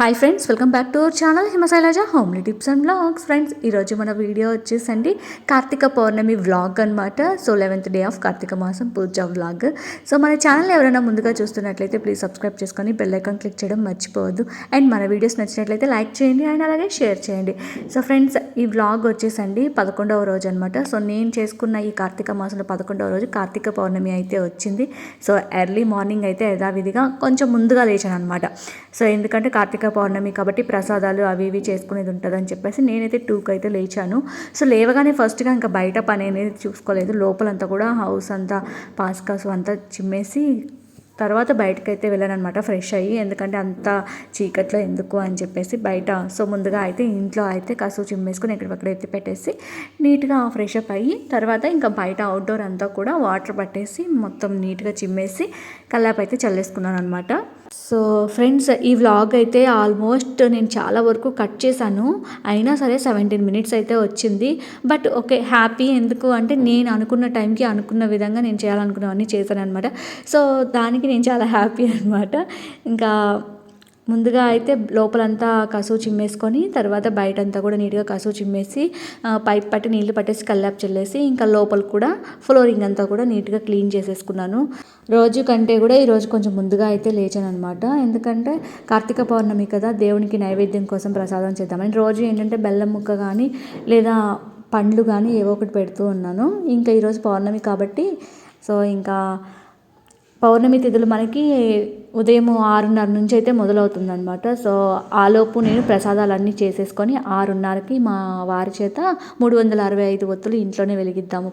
Hi friends welcome back to our channel Himashailaja homely tips and blogs friends ఈరోజు మన video వచ్చేసండి Karthika Pournami vlog అనమాట so eleventh day of Karthika మాసం పూజ vlog so మన channel ఎవరైనా ముందుగా చూస్తున్నట్లయితే ప్లీజ్ సబ్స్క్రైబ్ చేసుకొని బెల్ ఐకాన్ క్లిక్ చేయడం మర్చిపోవద్దు. అండ్ మన వీడియోస్ నచ్చినట్లయితే లైక్ చేయండి అండ్ అలాగే షేర్ చేయండి. సో ఫ్రెండ్స్ ఈ వ్లాగ్ వచ్చేసండి పదకొండవ రోజు అనమాట సో నేను చేసుకున్న ఈ కార్తీక మాసంలో పదకొండవ రోజు కార్తీక పౌర్ణమి అయితే వచ్చింది. సో ఎర్లీ మార్నింగ్ అయితే యథావిధిగా కొంచెం ముందుగా లేచాను అనమాట సో ఎందుకంటే కార్తీక పౌర్ణమి కాబట్టి ప్రసాదాలు అవి ఇవి చేసుకునేది ఉంటుందని చెప్పేసి నేనైతే టూకి అయితే లేచాను. సో లేవగానే ఫస్ట్గా ఇంకా బయట పని అనేది చూసుకోలేదు. లోపలంతా కూడా హౌస్ అంతా పాస్కాసు అంతా చిమ్మేసి తర్వాత బయటకైతే వెళ్ళాను అనమాట ఫ్రెష్ అయ్యి. ఎందుకంటే అంత చీకట్లో ఎందుకు అని చెప్పేసి బయట సో ముందుగా అయితే ఇంట్లో అయితే కసువు చిమ్మేసుకొని ఎక్కడికక్కడ ఎత్తి పెట్టేసి నీట్గా ఫ్రెష్ అప్ అయ్యి తర్వాత ఇంకా బయట అవుట్డోర్ అంతా కూడా వాటర్ పట్టేసి మొత్తం నీట్గా చిమ్మేసి కల్లాపైతే చల్లేసుకున్నాను అనమాట సో ఫ్రెండ్స్ ఈ వ్లాగ్ అయితే ఆల్మోస్ట్ నేను చాలా వరకు కట్ చేశాను. అయినా సరే సెవెంటీన్ మినిట్స్ అయితే వచ్చింది. బట్ ఓకే హ్యాపీ ఎందుకు అంటే నేను అనుకున్న టైంకి అనుకున్న విధంగా నేను చేయాలనుకున్నవన్నీ చేశాను అనమాట సో దానికి నేను చాలా హ్యాపీ అనమాట ఇంకా ముందుగా అయితే లోపలంతా కసువు చిమ్మేసుకొని తర్వాత బయటంతా కూడా నీట్గా కసువు చిమ్మేసి పైప్ పట్టి నీళ్ళు పట్టేసి కల్లాపు చల్లేసి ఇంకా లోపల కూడా ఫ్లోరింగ్ అంతా కూడా నీట్గా క్లీన్ చేసేసుకున్నాను. రోజు కంటే కూడా ఈరోజు కొంచెం ముందుగా అయితే లేచాను అనమాట ఎందుకంటే కార్తీక పౌర్ణమి కదా దేవునికి నైవేద్యం కోసం ప్రసాదం చేద్దామని. రోజు ఏంటంటే బెల్లం ముక్క కానీ లేదా పండ్లు కానీ ఏవో ఒకటి పెడుతూ ఉన్నాను. ఇంకా ఈరోజు పౌర్ణమి కాబట్టి సో ఇంకా పౌర్ణమి తిథులు మనకి ఉదయం ఆరున్నర నుంచి అయితే మొదలవుతుందనమాట సో ఆలోపు నేను ప్రసాదాలన్నీ చేసేసుకొని ఆరున్నరకి మా వారి చేత మూడు వందల అరవై ఐదు ఒత్తులు ఇంట్లోనే వెలిగిద్దాము.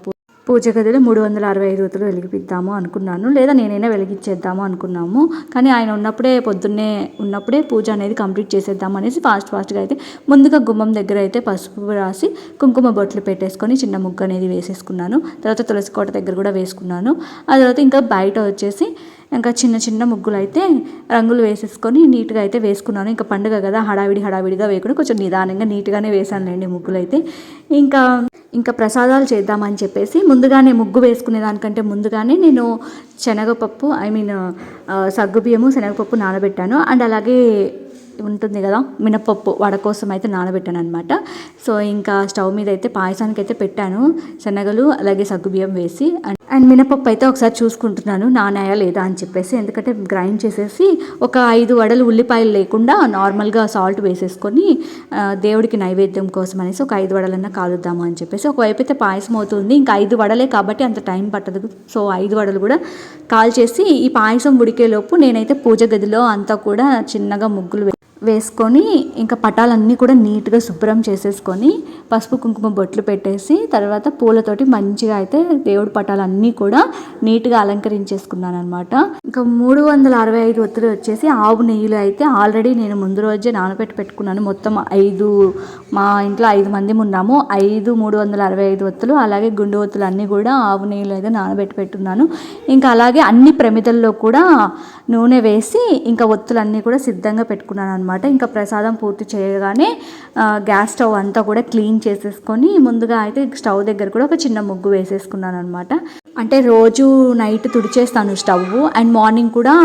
పూజ గదిలో మూడు వందల అరవై ఐదు ఒత్తులు వెలిగిద్దాము అనుకున్నాను. లేదా నేనైనా వెలిగించేద్దాము అనుకున్నాము. కానీ ఆయన ఉన్నప్పుడే పొద్దున్నే ఉన్నప్పుడే పూజ అనేది కంప్లీట్ చేసేద్దాం అనేసి ఫాస్ట్ ఫాస్ట్గా అయితే ముందుగా గుమ్మం దగ్గర అయితే పసుపు రాసి కుంకుమ బొట్లు పెట్టేసుకొని చిన్న ముగ్గు అనేది వేసేసుకున్నాను. తర్వాత తులసి కోట దగ్గర కూడా వేసుకున్నాను. ఆ తర్వాత ఇంకా బయట వచ్చేసి ఇంకా చిన్న చిన్న ముగ్గులు అయితే రంగులు వేసేసుకొని నీట్గా అయితే వేసుకున్నాను. ఇంకా పండుగ కదా హడావిడి హడావిడిగా వేయకుండా కొంచెం నిదానంగా నీట్గానే వేసానులేండి ముగ్గులు అయితే ఇంకా ఇంకా ప్రసాదాలు చేద్దామని చెప్పేసి ముందుగానే ముగ్గు వేసుకునే దానికంటే ముందుగానే నేను శనగపప్పు ఐ మీన్ సగ్గుబియ్యము శనగపప్పు నానబెట్టాను. అండ్ అలాగే ఉంటుంది కదా మినపప్పు వడ కోసం అయితే నానబెట్టాను అనమాట సో ఇంకా స్టవ్ మీద అయితే పాయసానికి అయితే పెట్టాను శనగలు అలాగే సగ్గుబియ్యం వేసి అండ్ మినపప్పు అయితే ఒకసారి చూసుకుంటున్నాను నానాయా లేదా అని చెప్పేసి ఎందుకంటే గ్రైండ్ చేసేసి ఒక ఐదు వడలు ఉల్లిపాయలు లేకుండా నార్మల్గా సాల్ట్ వేసేసుకొని దేవుడికి నైవేద్యం కోసం అనేసి ఒక ఐదు వడలన్నా కాలుద్దాము అని చెప్పేసి ఒకవైపు అయితే పాయసం అవుతుంది ఇంకా ఐదు వడలే కాబట్టి అంత టైం పట్టదు. సో ఐదు వడలు కూడా కాల్ చేసి ఈ పాయసం ఉడికేలోపు నేనైతే పూజ గదిలో అంతా కూడా చిన్నగా ముగ్గులు వేసుకొని ఇంకా పటాలన్నీ కూడా నీట్గా శుభ్రం చేసేసుకొని పసుపు కుంకుమ బొట్లు పెట్టేసి తర్వాత పూలతోటి మంచిగా అయితే దేవుడి పటాలన్నీ కూడా నీట్గా అలంకరించేసుకున్నాను అనమాట ఇంకా మూడు వందల అరవై ఐదు ఒత్తులు వచ్చేసి ఆవు నెయ్యిలు అయితే ఆల్రెడీ నేను ముందు రోజే నానబెట్టి పెట్టుకున్నాను. మొత్తం ఐదు మా ఇంట్లో ఐదు మంది ఉన్నాము. ఐదు మూడు వందల అరవై ఐదు ఒత్తులు అలాగే గుండు ఒత్తులు అన్నీ కూడా ఆవు నెయ్యిలు అయితే నానబెట్టి పెట్టున్నాను. ఇంకా అలాగే అన్ని ప్రమిదల్లో కూడా నూనె వేసి ఇంకా ఒత్తులన్నీ కూడా సిద్ధంగా పెట్టుకున్నాను అనమాట ఇంకా ప్రసాదం పూర్తి చేయగానే గ్యాస్ స్టవ్ అంతా కూడా క్లీన్ చేసేసుకొని ముందుగా అయితే స్టవ్ దగ్గర కూడా ఒక చిన్న ముగ్గు వేసేసుకున్నాను అనమాట అంటే రోజు నైట్ తుడిచేస్తాను స్టవ్ అండ్ మార్నింగ్ కూడా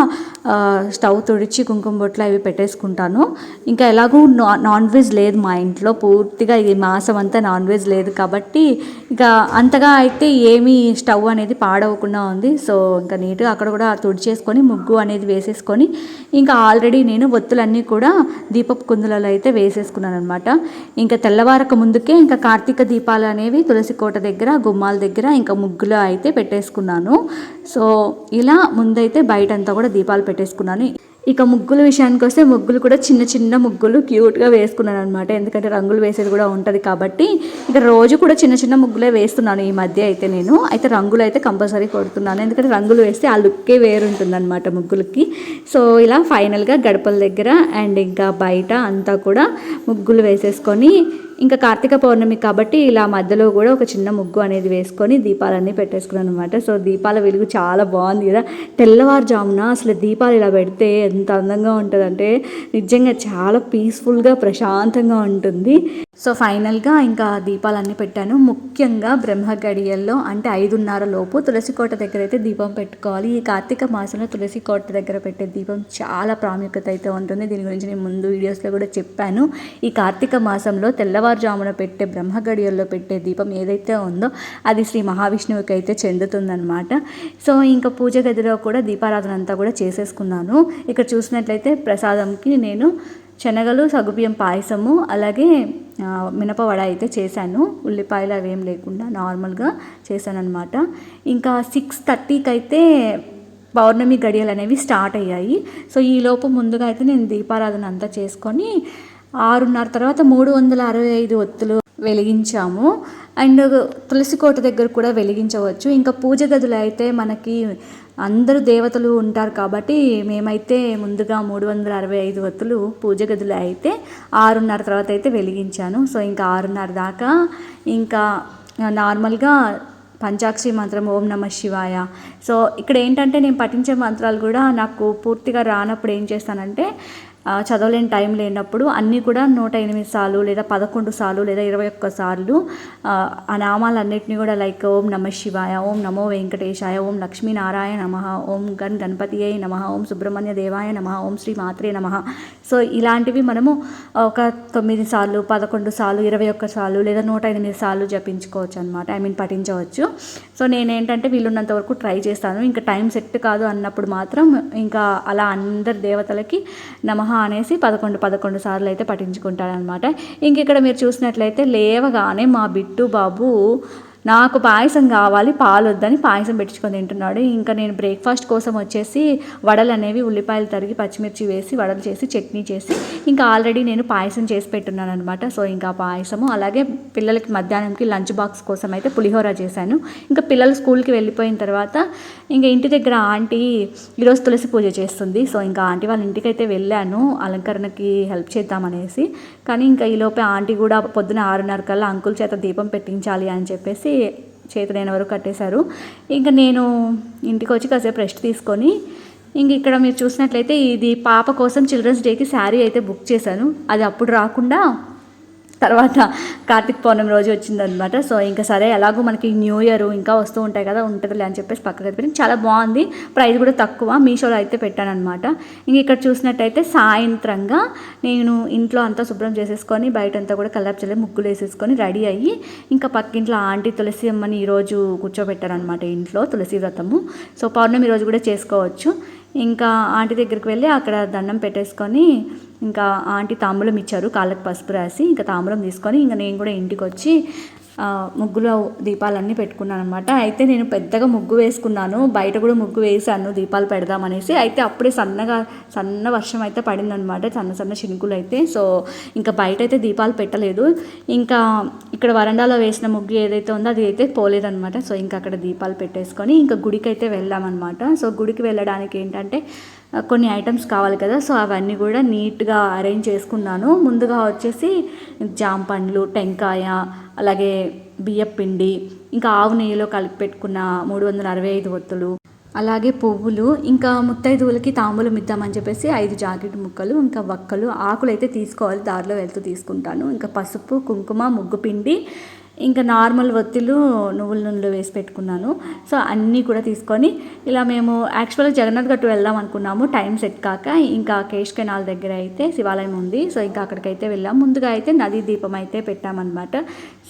స్టవ్ తుడిచి కుంకుమ బొట్లు అవి పెట్టేసుకుంటాను. ఇంకా ఎలాగూ నాన్ వెజ్ లేదు మా ఇంట్లో పూర్తిగా ఈ మాసం అంతా నాన్ వెజ్ లేదు కాబట్టి ఇంకా అంతగా అయితే ఏమీ స్టవ్ అనేది పాడవకుండా ఉంది. సో ఇంకా నీట్గా అక్కడ కూడా తుడిచేసుకొని ముగ్గు అనేది వేసేసుకొని ఇంకా ఆల్రెడీ నేను ఒత్తులన్నీ కూడా దీపపు కుందులలో అయితే వేసేసుకున్నాను అనమాట ఇంకా తెల్లవారక ముందుకే ఇంకా కార్తీక దీపాలు అనేవి తులసి కోట దగ్గర గుమ్మాల దగ్గర ఇంకా ముగ్గులు అయితే పెట్టేసుకున్నాను. సో ఇలా ముందైతే బయటంతా కూడా దీపాలు పెట్టేసుకున్నాను. ఇక ముగ్గుల విషయానికి వస్తే ముగ్గులు కూడా చిన్న చిన్న ముగ్గులు క్యూట్గా వేసుకున్నాను అనమాట ఎందుకంటే రంగులు వేసేది కూడా ఉంటుంది కాబట్టి. ఇక రోజు కూడా చిన్న చిన్న ముగ్గులే వేస్తున్నాను ఈ మధ్య అయితే నేను. అయితే రంగులు అయితే కంపల్సరీ కొడుతున్నాను. ఎందుకంటే రంగులు వేస్తే ఆ లుక్కే వేరుంటుంది అనమాట ముగ్గులకి. సో ఇలా ఫైనల్గా గడపల దగ్గర అండ్ ఇంకా బయట అంతా కూడా ముగ్గులు వేసేసుకొని ఇంకా కార్తీక పౌర్ణమి కాబట్టి ఇలా మధ్యలో కూడా ఒక చిన్న ముగ్గు అనేది వేసుకొని దీపాలన్నీ పెట్టేసుకున్నాను అనమాట సో దీపాల వెలుగు చాలా బాగుంది కదా. తెల్లవారుజామున అసలు దీపాలు ఇలా పెడితే ఎంత అందంగా ఉంటుందంటే నిజంగా చాలా పీస్ఫుల్గా ప్రశాంతంగా ఉంటుంది. సో ఫైనల్గా ఇంకా దీపాలన్నీ పెట్టాను. ముఖ్యంగా బ్రహ్మ గడియల్లో అంటే ఐదున్నర లోపు తులసి కోట దగ్గర అయితే దీపం పెట్టుకోవాలి. ఈ కార్తీక మాసంలో తులసి కోట దగ్గర పెట్టే దీపం చాలా ప్రాముఖ్యత అయితే ఉంటుంది. దీని గురించి నేను ముందు వీడియోస్లో కూడా చెప్పాను. ఈ కార్తీక మాసంలో తెల్లవారు తెల్లవారుజామున పెట్టే బ్రహ్మ గడియల్లో పెట్టే దీపం ఏదైతే ఉందో అది శ్రీ మహావిష్ణువుకి అయితే చెందుతుందనమాట సో ఇంకా పూజ గదిలో కూడా దీపారాధన అంతా కూడా చేసేసుకున్నాను. ఇక్కడ చూసినట్లయితే ప్రసాదంకి నేను శనగలు సగుబియ్యం పాయసము అలాగే మినపవడ అయితే చేశాను. ఉల్లిపాయలు అవేం లేకుండా నార్మల్గా చేశాను అనమాట ఇంకా సిక్స్ థర్టీకి అయితే పౌర్ణమి గడియలు అనేవి స్టార్ట్ అయ్యాయి. సో ఈ లోపు ముందుగా అయితే నేను దీపారాధన అంతా చేసుకొని ఆరున్నర తర్వాత మూడు వందల అరవై ఐదు ఒత్తులు వెలిగించాము. అండ్ తులసి కోట దగ్గర కూడా వెలిగించవచ్చు. ఇంకా పూజ గదులు అయితే మనకి అందరూ దేవతలు ఉంటారు కాబట్టి మేమైతే ముందుగా మూడు వందల అరవై ఐదు ఒత్తులు పూజ గదులు అయితే ఆరున్నర తర్వాత అయితే వెలిగించాను. సో ఇంకా ఆరున్నర దాకా ఇంకా నార్మల్గా పంచాక్షి మంత్రం ఓం నమ శివాయ. సో ఇక్కడ ఏంటంటే నేను పఠించే మంత్రాలు కూడా నాకు పూర్తిగా రానప్పుడు ఏం చేస్తానంటే చదవలేని టైం లేనప్పుడు అన్నీ కూడా నూట ఎనిమిది సార్లు లేదా పదకొండు సార్లు లేదా ఇరవై ఒక్క సార్లు ఆ, నామాలన్నింటినీ కూడా లైక్ ఓం నమ శివాయ ఓం నమో వెంకటేశాయ ఓం లక్ష్మీనారాయణ నమ ఓం గన్ గణపతియే నమ ఓం సుబ్రహ్మణ్య దేవాయ నమ ఓం శ్రీ మాత్రే నమ. సో ఇలాంటివి మనము ఒక తొమ్మిది సార్లు పదకొండు సార్లు ఇరవై ఒక్క సార్లు లేదా నూట ఎనిమిది సార్లు జపించుకోవచ్చు అనమాట ఐ మీన్ పఠించవచ్చు. సో నేనేంటంటే వీళ్ళున్నంత వరకు ట్రై చేస్తాను. ఇంకా టైం సెట్ కాదు అన్నప్పుడు మాత్రం ఇంకా అలా అందరి దేవతలకి నమః అనేసి పదకొండు పదకొండు సార్లు అయితే పఠించుకుంటాడనమాట ఇంక ఇక్కడ మీరు చూసినట్లయితే లేవగానే మా బిట్టు బాబు నాకు పాయసం కావాలి పాలు వద్దని పాయసం పెట్టించుకొని తింటున్నాడు. ఇంకా నేను బ్రేక్ఫాస్ట్ కోసం వచ్చేసి వడలు అనేవి ఉల్లిపాయలు తరిగి పచ్చిమిర్చి వేసి వడలు చేసి చట్నీ చేసి ఇంకా ఆల్రెడీ నేను పాయసం చేసి పెట్టున్నాను అనమాట సో ఇంకా పాయసము అలాగే పిల్లలకి మధ్యాహ్నంకి లంచ్ బాక్స్ కోసం అయితే పులిహోర చేశాను. ఇంకా పిల్లలు స్కూల్కి వెళ్ళిపోయిన తర్వాత ఇంకా ఇంటి దగ్గర ఆంటీ ఈరోజు తులసి పూజ చేస్తుంది. సో ఇంకా ఆంటీ వాళ్ళ ఇంటికి అయితే వెళ్ళాను అలంకరణకి హెల్ప్ చేద్దామనేసి. కానీ ఇంకా ఈలోపే ఆంటీ కూడా పొద్దున ఆరున్నర కల్లా అంకుల్ చేత దీపం పెట్టించాలి అని చెప్పేసి చేతులైన వరకు కట్టేశారు. ఇంకా నేను ఇంటికి వచ్చి కాసేపు రెస్ట్ తీసుకొని ఇంక ఇక్కడ మీరు చూసినట్లయితే ఇది పాప కోసం చిల్డ్రన్స్ డేకి శారీ అయితే బుక్ చేశాను. అది అప్పుడు రాకుండా తర్వాత కార్తీక పౌర్ణమి రోజు వచ్చిందనమాట సో ఇంకా సరే ఎలాగో మనకి న్యూ ఇయర్ ఇంకా వస్తూ ఉంటాయి కదా ఉంటుందిలే అని చెప్పేసి పక్కకి పెట్టి చాలా బాగుంది. ప్రైస్ కూడా తక్కువ. మీషోలో అయితే పెట్టానమాట ఇంక ఇక్కడ చూసినట్టయితే సాయంత్రంగా నేను ఇంట్లో అంతా శుభ్రం చేసేసుకొని బయట అంతా కూడా కల్లాపు చల్లి ముగ్గులు వేసేసుకొని రెడీ అయ్యి ఇంకా పక్కింట్లో ఆంటీ తులసి అమ్మని ఈరోజు కూర్చోబెట్టారనమాట ఇంట్లో తులసి వ్రతము. సో పౌర్ణమి రోజు కూడా చేసుకోవచ్చు. ఇంకా ఆంటీ దగ్గరికి వెళ్ళి అక్కడ దండం పెట్టేసుకొని ఇంకా ఆంటీ తాంబూలం ఇచ్చారు కాళ్ళకి పసుపు రాసి ఇంకా తాంబూలం తీసుకొని ఇంకా నేను కూడా ఇంటికి వచ్చి ముగ్గులో దీపాలన్నీ పెట్టుకున్నాను అనమాట అయితే నేను పెద్దగా ముగ్గు వేసుకున్నాను. బయట కూడా ముగ్గు వేసాను దీపాలు పెడదామనేసి. అయితే అప్పుడే సన్నగా సన్న వర్షం అయితే పడిందనమాట సన్న సన్న చినుకులు అయితే. సో ఇంకా బయట అయితే దీపాలు పెట్టలేదు. ఇంకా ఇక్కడ వరండాలో వేసిన ముగ్గు ఏదైతే ఉందో అది అయితే పోలేదనమాట సో ఇంకా అక్కడ దీపాలు పెట్టేసుకొని ఇంకా గుడికి అయితే వెళ్ళామన్నమాట. సో గుడికి వెళ్ళడానికి ఏంటంటే కొన్ని ఐటమ్స్ కావాలి కదా. సో అవన్నీ కూడా నీట్గా అరేంజ్ చేసుకున్నాను. ముందుగా వచ్చేసి జామ పండ్లు టెంకాయ అలాగే బియ్యపిండి ఇంకా ఆవు నెయ్యిలో కలిపి పెట్టుకున్న మూడు వందల అరవై ఐదు ఒత్తులు అలాగే పువ్వులు ఇంకా ముత్తైదువులకి తాంబూలం ఇద్దామని చెప్పేసి ఐదు జాకెట్ ముక్కలు ఇంకా వక్కలు ఆకులు అయితే తీసుకోవాలి దారిలో వెళ్తూ తీసుకుంటాను. ఇంకా పసుపు కుంకుమ ముగ్గు పిండి ఇంకా నార్మల్ ఒత్తిలు నువ్వుల నూనెలో వేసి పెట్టుకున్నాను. సో అన్నీ కూడా తీసుకొని ఇలా మేము యాక్చువల్గా జగన్నాథ్ గట్టు వెళ్దాం అనుకున్నాము టైం సెట్ కాక. ఇంకా కేష్ కెనాల్ దగ్గర అయితే శివాలయం ఉంది. సో ఇంకా అక్కడికైతే వెళ్ళాం. ముందుగా అయితే నదీ దీపం అయితే పెట్టామన్నమాట.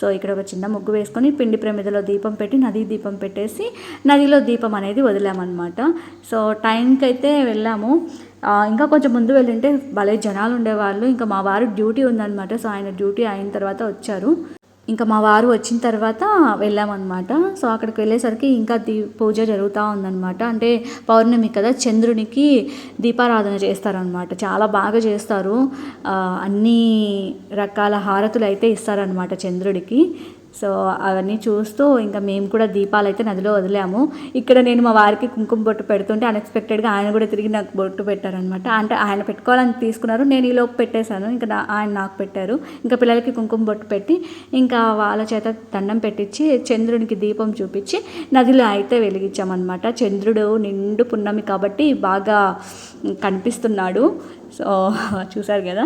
సో ఇక్కడ ఒక చిన్న ముగ్గు వేసుకొని పిండి ప్రమిదలో దీపం పెట్టి నదీ దీపం పెట్టేసి నదిలో దీపం అనేది వదిలామన్నమాట. సో టైంకి అయితే వెళ్ళాము. ఇంకా కొంచెం ముందు వెళ్ళింటే భలే జనాలు ఉండేవాళ్ళు. ఇంకా మా వారు డ్యూటీ ఉందన్నమాట. సో ఆయన డ్యూటీ అయిన తర్వాత వచ్చారు. ఇంకా మా వారు వచ్చిన తర్వాత వెళ్ళామన్నమాట. సో అక్కడికి వెళ్ళేసరికి ఇంకా దీ పూజ జరుగుతూ ఉందన్నమాట. అంటే పౌర్ణమి కదా చంద్రునికి దీపారాధన చేస్తారనమాట చాలా బాగా చేస్తారు. అన్ని రకాల హారతులు అయితే ఇస్తారనమాట చంద్రుడికి. సో అవన్నీ చూస్తూ ఇంకా మేము కూడా దీపాలు అయితే నదిలో వదిలాము. ఇక్కడ నేను మా వారికి కుంకుమ బొట్టు పెడుతుంటే అన్ఎక్స్పెక్టెడ్గా ఆయన కూడా తిరిగి నాకు బొట్టు పెట్టారనమాట అంటే ఆయన పెట్టుకోవాలని తీసుకున్నారు. నేను ఈ లోపు పెట్టేశాను. ఇంకా నా- ఆయన నాకు పెట్టారు. ఇంకా పిల్లలకి కుంకుమ బొట్టు పెట్టి ఇంకా వాళ్ళ చేత దండం పెట్టించి చంద్రునికి దీపం చూపించి నదిలో అయితే వెలిగించామన్నమాట. చంద్రుడు నిండు పున్నమి కాబట్టి బాగా కనిపిస్తున్నాడు. సో చూసారు కదా.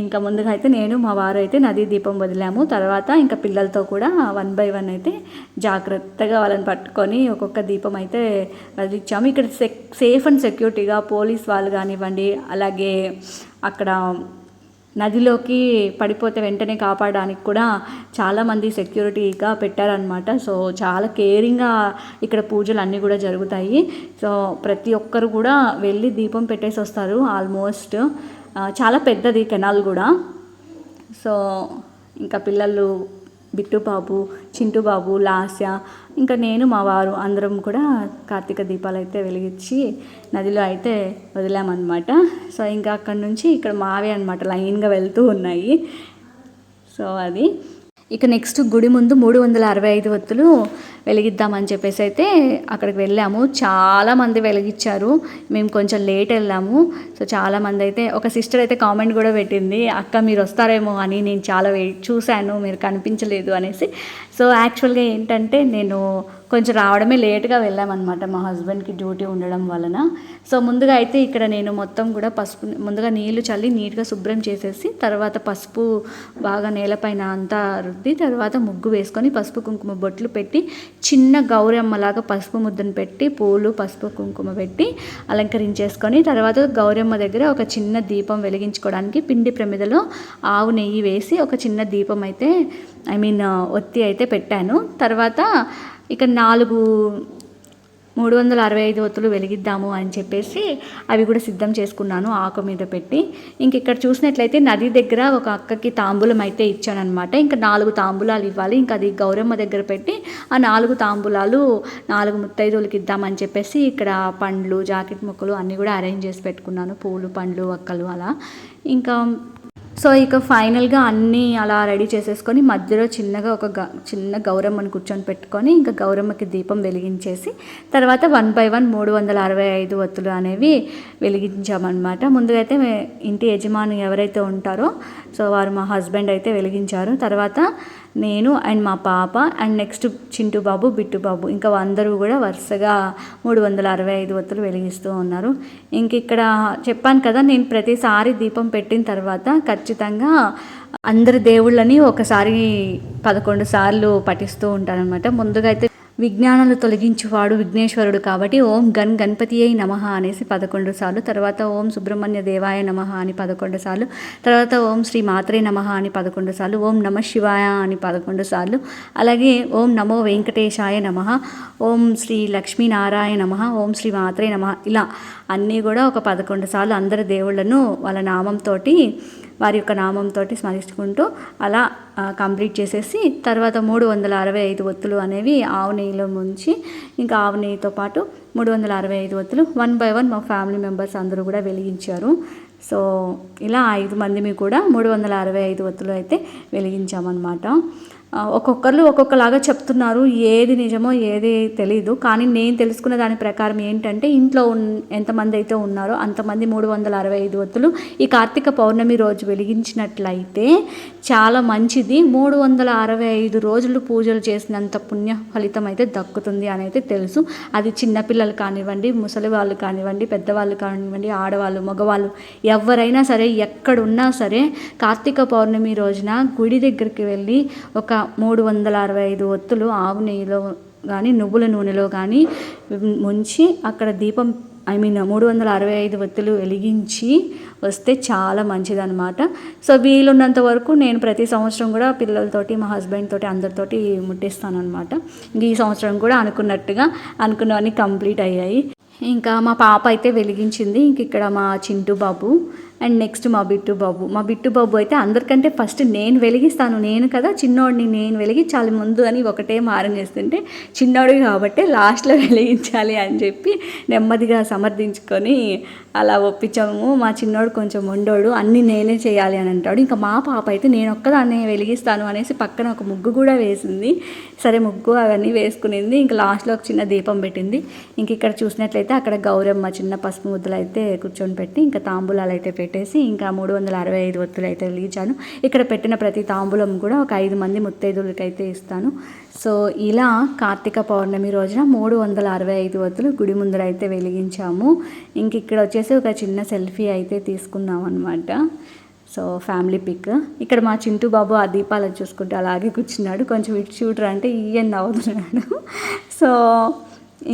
ఇంకా ముందుగా అయితే నేను మా వారు అయితే నదీ దీపం వదిలాము. తర్వాత ఇంకా పిల్లలతో కూడా వన్ బై వన్ అయితే జాగ్రత్తగా వాళ్ళని పట్టుకొని ఒక్కొక్క దీపం అయితే వదిలిచ్చాము. ఇక్కడ సెక్ సేఫ్ అండ్ సెక్యూరిటీగా పోలీస్ వాళ్ళు కానివ్వండి అలాగే అక్కడ నదిలోకి పడిపోతే వెంటనే కాపాడడానికి కూడా చాలామంది సెక్యూరిటీగా పెట్టారనమాట సో చాలా కేరింగ్గా ఇక్కడ పూజలు అన్నీ కూడా జరుగుతాయి. సో ప్రతి ఒక్కరు కూడా వెళ్ళి దీపం పెట్టేసి వస్తారు ఆల్మోస్ట్. చాలా పెద్దది కెనాల్ కూడా. సో ఇంకా పిల్లలు బిట్టు బాబు చింటు బాబు లాస్య ఇంకా నేను మా వారు అందరం కూడా కార్తీక దీపాలు అయితే వెలిగించి నదిలో అయితే వదిలామన్నమాట. సో ఇంకా అక్కడ నుంచి ఇక్కడ మావే అనమాట లైన్గా వెళ్తూ ఉన్నాయి. సో అది. ఇక నెక్స్ట్ గుడి ముందు మూడు వందల అరవై ఐదు వత్తులు వెలిగిద్దామని చెప్పేసి అయితే అక్కడికి వెళ్ళాము. చాలామంది వెలిగించారు. మేము కొంచెం లేట్ వెళ్ళాము. సో చాలామంది అయితే ఒక సిస్టర్ అయితే కామెంట్ కూడా పెట్టింది అక్క మీరు వస్తారేమో అని నేను చాలా వెయిట్ చూశాను మీరు కనిపించలేదు అనేసి. సో యాక్చువల్గా ఏంటంటే నేను కొంచెం రావడమే లేట్గా వెళ్ళామన్నమాట. మా హస్బెండ్కి డ్యూటీ ఉండడం వలన. సో ముందుగా అయితే ఇక్కడ నేను మొత్తం కూడా పసుపు ముందుగా నీళ్ళు చల్లి నీట్గా శుభ్రం చేసేసి తర్వాత పసుపు బాగా నేలపైన అంతా రుద్ది తర్వాత ముగ్గు వేసుకొని పసుపు కుంకుమ బొట్లు పెట్టి చిన్న గౌరమ్మలాగా పసుపు ముద్దను పెట్టి పూలు పసుపు కుంకుమ పెట్టి అలంకరించేసుకొని తర్వాత గౌరమ్మ దగ్గర ఒక చిన్న దీపం వెలిగించుకోవడానికి పిండి ప్రమిదలో ఆవు నెయ్యి వేసి ఒక చిన్న దీపం అయితే ఐ మీన్ ఒత్తి అయితే పెట్టాను. తర్వాత ఇక నాలుగు మూడు వందల అరవై ఐదు ఒత్తులు వెలిగిద్దాము అని చెప్పేసి అవి కూడా సిద్ధం చేసుకున్నాను ఆకు మీద పెట్టి. ఇంక ఇక్కడ చూసినట్లయితే నది దగ్గర ఒక అక్కకి తాంబూలం అయితే ఇచ్చానమాట ఇంకా నాలుగు తాంబూలాలు ఇవ్వాలి. ఇంకా అది గౌరమ్మ దగ్గర పెట్టి ఆ నాలుగు తాంబూలాలు నాలుగు ముత్తైదులకి ఇద్దామని చెప్పేసి ఇక్కడ పండ్లు జాకెట్ ముక్కలు అన్నీ కూడా అరేంజ్ చేసి పెట్టుకున్నాను. పూలు పండ్లు ఒక్కలు అలా. ఇంకా సో ఇక ఫైనల్గా అన్నీ అలా రెడీ చేసేసుకొని మధ్యలో చిన్నగా ఒక గ చిన్న గౌరమ్మని కూర్చొని పెట్టుకొని ఇంకా గౌరమ్మకి దీపం వెలిగించేసి తర్వాత వన్ బై వన్ మూడు వందల అరవై ఐదు ఒత్తులు అనేవి వెలిగించామన్నమాట. ముందుగా అయితే ఇంటి యజమాని ఎవరైతే ఉంటారో సో వారు మా హస్బెండ్ అయితే వెలిగించారు. తర్వాత నేను అండ్ మా పాప అండ్ నెక్స్ట్ చింటు బాబు బిట్టు బాబు. ఇంకా అందరూ కూడా వరుసగా మూడు వందల అరవై ఐదు ఒత్తులు వెలిగిస్తూ ఉన్నారు. ఇంక ఇక్కడ చెప్పాను కదా నేను ప్రతిసారి దీపం పెట్టిన తర్వాత ఖచ్చితంగా అందరి దేవుళ్ళని ఒకసారి పదకొండు సార్లు పఠిస్తూ ఉంటానన్నమాట. ముందుగా అయితే విజ్ఞానాలు తొలగించువాడు విఘ్నేశ్వరుడు కాబట్టి ఓం గన్ గణపతి అయి నమ అనేసి పదకొండు సార్లు తర్వాత ఓం సుబ్రహ్మణ్య దేవాయ నమ అని పదకొండు సార్లు తర్వాత ఓం శ్రీ మాత్రే నమ అని పదకొండు సార్లు ఓం నమ శివాయ అని పదకొండు సార్లు అలాగే ఓం నమో వెంకటేశాయ నమ ఓం శ్రీ లక్ష్మీనారాయణ నమ ఓం శ్రీ మాత్రే నమ ఇలా అన్నీ కూడా ఒక పదకొండు సార్లు అందరి దేవుళ్ళను వాళ్ళ నామంతో వారి యొక్క నామంతో స్మరించుకుంటూ అలా కంప్లీట్ చేసేసి తర్వాత మూడు వందల అరవై ఐదు ఒత్తులు అనేవి ఆవు నెయ్యిలో ముంచి ఇంకా ఆవు నెయ్యితో పాటు మూడు వందల అరవై ఐదు ఒత్తులు వన్ బై వన్ మా ఫ్యామిలీ మెంబర్స్ అందరూ కూడా వెలిగించారు. సో ఇలా ఐదు మందిమి కూడా మూడు వందల అరవై ఐదు ఒత్తులు అయితే వెలిగించామన్నమాట. ఒక్కొక్కరు ఒక్కొక్కలాగా చెప్తున్నారు. ఏది నిజమో ఏది తెలీదు. కానీ నేను తెలుసుకున్న దాని ప్రకారం ఏంటంటే ఇంట్లో ఉన్ ఎంతమంది అయితే ఉన్నారో అంతమంది మూడు వందల అరవై ఐదు ఒత్తులు ఈ కార్తీక పౌర్ణమి రోజు వెలిగించినట్లయితే చాలా మంచిది. మూడు వందల అరవై ఐదు రోజులు పూజలు చేసినంత పుణ్య ఫలితం అయితే దక్కుతుంది అని అయితే తెలుసు. అది చిన్నపిల్లలు కానివ్వండి ముసలి వాళ్ళు కానివ్వండి పెద్దవాళ్ళు కానివ్వండి ఆడవాళ్ళు మగవాళ్ళు ఎవరైనా సరే ఎక్కడున్నా సరే కార్తీక పౌర్ణమి రోజున గుడి దగ్గరికి వెళ్ళి ఒక మూడు వందల అరవై ఐదు ఒత్తులు ఆవు నెయ్యిలో కానీ నువ్వుల నూనెలో కానీ ముంచి అక్కడ దీపం ఐ మీన్ మూడు వందల అరవై ఐదు ఒత్తులు వెలిగించి వస్తే చాలా మంచిదన్నమాట. సో వీలున్నంత వరకు నేను ప్రతి సంవత్సరం కూడా పిల్లలతోటి మా హస్బెండ్ తోటి అందరితోటి ముట్టిస్తాను అనమాట ఈ సంవత్సరం కూడా అనుకున్నట్టుగా అనుకున్నవన్నీ కంప్లీట్ అయ్యాయి. ఇంకా మా పాప అయితే వెలిగించింది. ఇంక ఇక్కడ మా చింటూ బాబు అండ్ నెక్స్ట్ మా బిట్టు బాబు. మా బిట్టు బాబు అయితే అందరికంటే ఫస్ట్ నేను వెలిగిస్తాను నేను కదా చిన్నోడిని నేను వెలిగించాలి ముందు అని ఒకటే మారం చేస్తుంటే చిన్నోడు కాబట్టి లాస్ట్లో వెలిగించాలి అని చెప్పి నెమ్మదిగా సమర్థించుకొని అలా ఒప్పించాము. మా చిన్నోడు కొంచెం ఉండోడు అన్నీ నేనే చేయాలి అని అంటాడు. ఇంకా మా పాప అయితే నేను ఒక్కదాన్నే వెలిగిస్తాను అనేసి పక్కన ఒక ముగ్గు కూడా వేసింది. సరే ముగ్గు అవన్నీ వేసుకునింది. ఇంకా లాస్ట్లో ఒక చిన్న దీపం పెట్టింది. ఇంక ఇక్కడ చూసినట్లయితే అక్కడ గౌరమ్మ చిన్న పసుపు ముద్దలు అయితే కూర్చొని పెట్టి ఇంకా తాంబూలాలు అయితే పెట్టేసి ఇంకా మూడు వందల అరవై ఐదు ఒత్తులు అయితే వెలిగించాను ఇక్కడ పెట్టిన ప్రతి తాంబూలం కూడా ఒక ఐదు మంది ముత్తైదులకి అయితే ఇస్తాను. సో ఇలా కార్తీక పౌర్ణమి రోజున మూడు వందల అరవై ఐదు వత్తులు గుడి ముందర అయితే వెలిగించాము. ఇంక ఇక్కడ వచ్చేసి ఒక చిన్న సెల్ఫీ అయితే తీసుకున్నాం అనమాట సో ఫ్యామిలీ పిక్. ఇక్కడ మా చింటూ బాబు ఆ దీపాలు చూసుకుంటే అలాగే కూర్చున్నాడు. కొంచెం ఇటు చూడరు అంటే ఈయన నవ్వుతున్నాడు. సో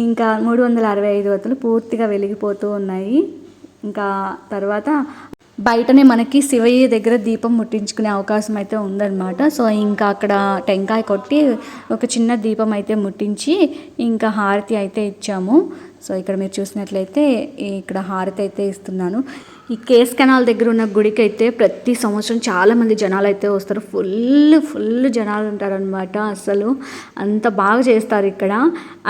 ఇంకా మూడు వందల అరవై ఐదు వత్తులు పూర్తిగా వెలిగిపోతూ ఉన్నాయి. ఇంకా తర్వాత బయటనే మనకి శివయ్య దగ్గర దీపం ముట్టించుకునే అవకాశం అయితే ఉందన్నమాట. సో ఇంకా అక్కడ టెంకాయ కొట్టి ఒక చిన్న దీపం అయితే ముట్టించి ఇంకా హారతి అయితే ఇచ్చాము. సో ఇక్కడ మీరు చూసినట్లయితే ఇక్కడ హారతి అయితే ఇస్తున్నాను. ఈ కేస్ కెనాల్ దగ్గర ఉన్న గుడికి అయితే ప్రతి సంవత్సరం చాలామంది జనాలు అయితే వస్తారు. ఫుల్ ఫుల్ జనాలు ఉంటారనమాట అసలు. అంత బాగా చేస్తారు ఇక్కడ.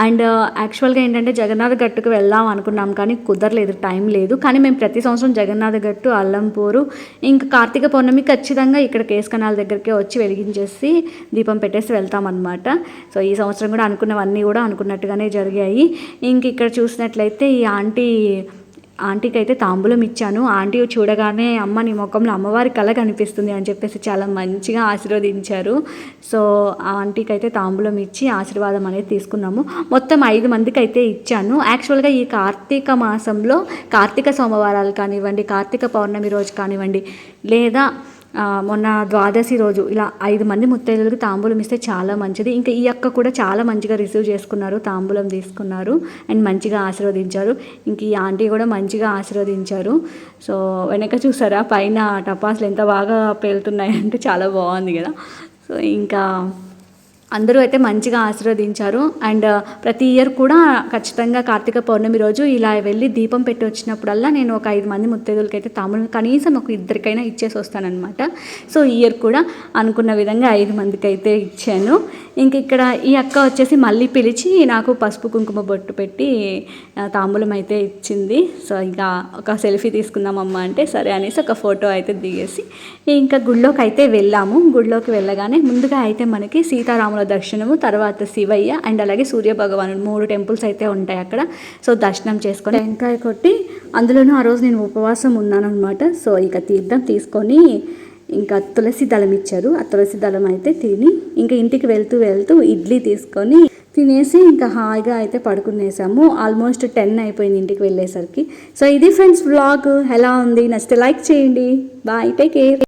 అండ్ యాక్చువల్గా ఏంటంటే జగన్నాథ గట్టుకు వెళ్దాం అనుకున్నాం కానీ కుదరలేదు టైం లేదు. కానీ మేము ప్రతి సంవత్సరం జగన్నాథ గట్టు అల్లంపూరు ఇంకా కార్తీక పౌర్ణమి ఖచ్చితంగా ఇక్కడ కేస్ కెనాల్ దగ్గరికి వచ్చి వెలిగించేసి దీపం పెట్టేసి వెళ్తామన్నమాట. సో ఈ సంవత్సరం కూడా అనుకున్నవన్నీ కూడా అనుకున్నట్టుగానే జరిగాయి. ఇంక ఇక్కడ చూసినట్లయితే ఈ ఆంటీ ఆంటీకి అయితే తాంబూలం ఇచ్చాను. ఆంటీ చూడగానే అమ్మ నీ ముఖంలో అమ్మవారి కళ కనిపిస్తుంది అని చెప్పేసి చాలా మంచిగా ఆశీర్వదించారు. సో ఆ ఆంటీకి అయితే తాంబూలం ఇచ్చి ఆశీర్వాదం అనేది తీసుకున్నాము. మొత్తం ఐదు మందికి అయితే ఇచ్చాను. యాక్చువల్గా ఈ కార్తీక మాసంలో కార్తీక సోమవారాలు కానివ్వండి కార్తీక పౌర్ణమి రోజు కానివ్వండి లేదా మొన్న ద్వాదశి రోజు ఇలా ఐదు మంది ముత్తైదులకు తాంబూలం ఇస్తే చాలా మంచిది. ఇంకా ఈ అక్క కూడా చాలా మంచిగా రిసీవ్ చేసుకున్నారు తాంబూలం తీసుకున్నారు అండ్ మంచిగా ఆశీర్వదించారు. ఇంక ఈ ఆంటీ కూడా మంచిగా ఆశీర్వదించారు. సో వెనక చూసారా? పైన టపాసులు ఎంత బాగా పేలుతున్నాయి అంటే చాలా బాగుంది కదా. సో ఇంకా అందరూ అయితే మంచిగా ఆశీర్వదించారు. అండ్ ప్రతి ఇయర్ కూడా ఖచ్చితంగా కార్తీక పౌర్ణమి రోజు ఇలా వెళ్ళి దీపం పెట్టి వచ్చినప్పుడల్లా నేను ఒక ఐదు మంది ముత్తైదులకైతే తాములు కనీసం ఒక ఇద్దరికైనా ఇచ్చేసి వస్తానన్నమాట. సో ఈ ఇయర్ కూడా అనుకున్న విధంగా ఐదు మందికి అయితే ఇచ్చాను. ఇంక ఇక్కడ ఈ అక్క వచ్చేసి మళ్ళీ పిలిచి నాకు పసుపు కుంకుమ బొట్టు పెట్టి తాంబూలం అయితే ఇచ్చింది. సో ఇంకా ఒక సెల్ఫీ తీసుకుందామమ్మా అంటే సరే అనేసి ఒక ఫోటో అయితే దిగేసి ఇంకా గుళ్ళోకి అయితే వెళ్ళాము. గుళ్ళోకి వెళ్ళగానే ముందుగా అయితే మనకి సీతారాముల దర్శనము తర్వాత శివయ్య అండ్ అలాగే సూర్య భగవానుడు మూడు టెంపుల్స్ అయితే ఉంటాయి అక్కడ. సో దర్శనం చేసుకొని టెంకాయ కొట్టి అందులోనూ ఆ రోజు నేను ఉపవాసం ఉన్నాను అనమాట సో ఇక తీర్థం తీసుకొని ఇంకా తులసి దళం ఇచ్చారు. ఆ తులసి దళం అయితే తిని ఇంకా ఇంటికి వెళ్తూ వెళ్తూ ఇడ్లీ తీసుకొని తినేసి ఇంకా హాయిగా అయితే పడుకునేసాము. ఆల్మోస్ట్ టెన్ అయిపోయింది ఇంటికి వెళ్ళేసరికి. సో ఇది ఫ్రెండ్స్ బ్లాగ్ ఎలా ఉంది? నచ్చితే లైక్ చేయండి. Bye take care